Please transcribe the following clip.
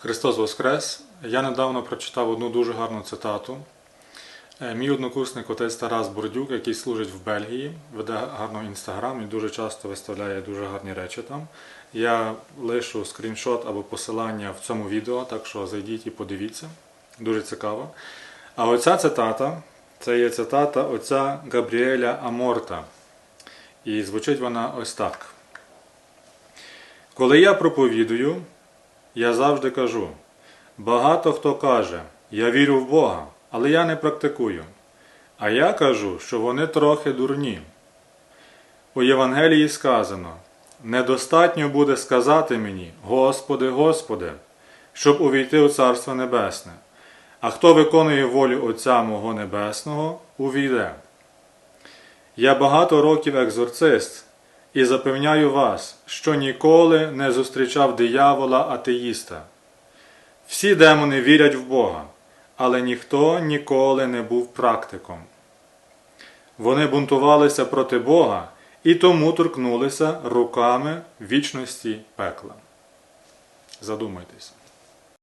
Христос Воскрес! Я недавно прочитав одну дуже гарну цитату. Е, Мій однокурсник отець Тарас Бордюк, який служить в Бельгії, веде гарно інстаграм і дуже часто виставляє дуже гарні речі там. Я лишу скріншот або посилання в цьому відео, так що зайдіть і подивіться. Дуже цікаво. А оця цитата це є цитата отця Габріеля Аморта. І звучить вона ось так. Коли я проповідую, я завжди кажу: багато хто каже, я вірю в Бога, але я не практикую. А я кажу, що вони трохи дурні. У Євангелії сказано: недостатньо буде сказати мені, Господи, Господи, щоб увійти у Царство Небесне. А хто виконує волю Отця мого Небесного, увійде. Я багато років екзорцист і запевняю вас, що ніколи не зустрічав диявола атеїста. Всі демони вірять в Бога, але ніхто ніколи не був практиком. Вони бунтувалися проти Бога і тому торкнулися руками вічності пекла. Задумайтесь.